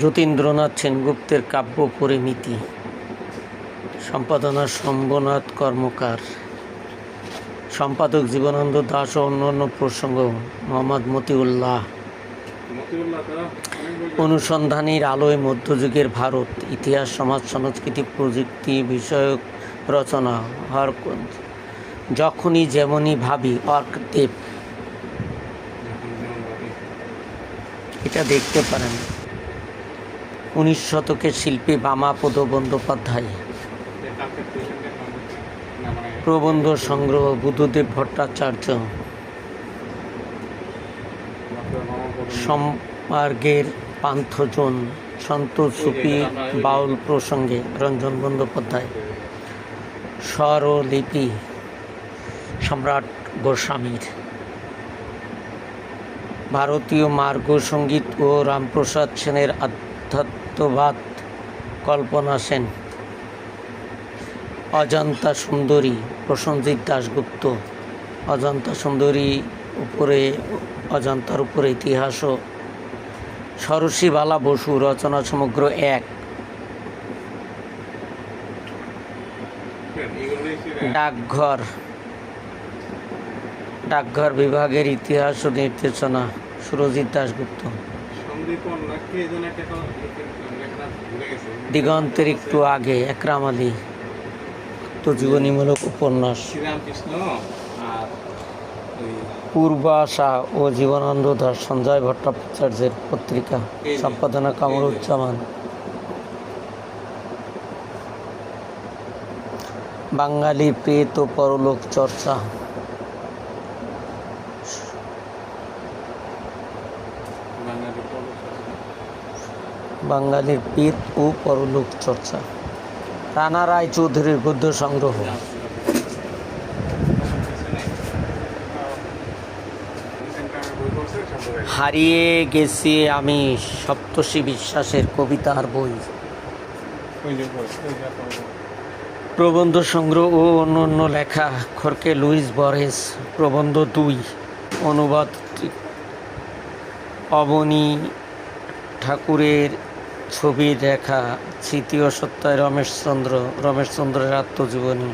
যতীন্দ্রনাথ সেনগুপ্তের কাব্য পরিমিতি। সম্পাদনা শম্ভুনাথ কর্মকার। সম্পাদক জীবনানন্দ দাস ও অন্যান্য প্রসঙ্গ, মোহাম্মদ মতিউল্লাহ। অনুসন্ধানীর আলোয় মধ্যযুগের ভারত, ইতিহাস, সমাজ, সংস্কৃতি, প্রযুক্তি বিষয়ক রচনা হরকুঞ্জ যখনই যেমনই ভাবি অর্কদেব এটা দেখতে পারেন। উনিশ শতকের শিল্পী বামাপদ বন্দ্যোপাধ্যায়। প্রবন্ধ সংগ্রহ বুদ্ধদেব ভট্টাচার্য। সম্পার্গের পান্থজন সন্ত সুফি বাউল প্রসঙ্গে রঞ্জন বন্দ্যোপাধ্যায়। স্বরলিপি সম্রাট গোস্বামীর। ভারতীয় মার্গ সংগীত ও রামপ্রসাদ সেনের আধ্যাত্মবাদ কল্পনা সেন, অজন্তা সুন্দরী প্রসঞ্জিৎ দাশগুপ্ত। অজন্তা সুন্দরী উপরে, অজন্তার উপরে ইতিহাস ও সরসীবালা বসু রচনা সমগ্র এক। ডাকঘর ডাকঘর বিভাগের ইতিহাস ও নির্দেশনা সুরজিৎ দাশগুপ্ত। দিগন্তের একটু আগে একরাম আলী আত্মজীবনীমূলক উপন্যাস পূর্বাশা ও জীবনানন্দ দাস সঞ্জয় ভট্টাচার্যের পত্রিকা সম্পাদনা কামরুজ্জামান। বাঙালি প্রেত ও পরলোক চর্চা। বাঙালির পেত ও পরলোক চর্চা। রানা রায় চৌধুরীর গদ্য সংগ্রহ। হারিয়ে গেছি আমি সপ্তর্ষি বিশ্বাসের কবিতার বই। প্রবন্ধ সংগ্রহ ও অন্যান্য লেখা খরকে লুইস বরেস, প্রবন্ধ দুই, অনুবাদ অবনী ঠাকুরের ছবি দেখা তৃতীয় সত্তায় রমেশচন্দ্র রমেশচন্দ্রের আত্মজীবনী।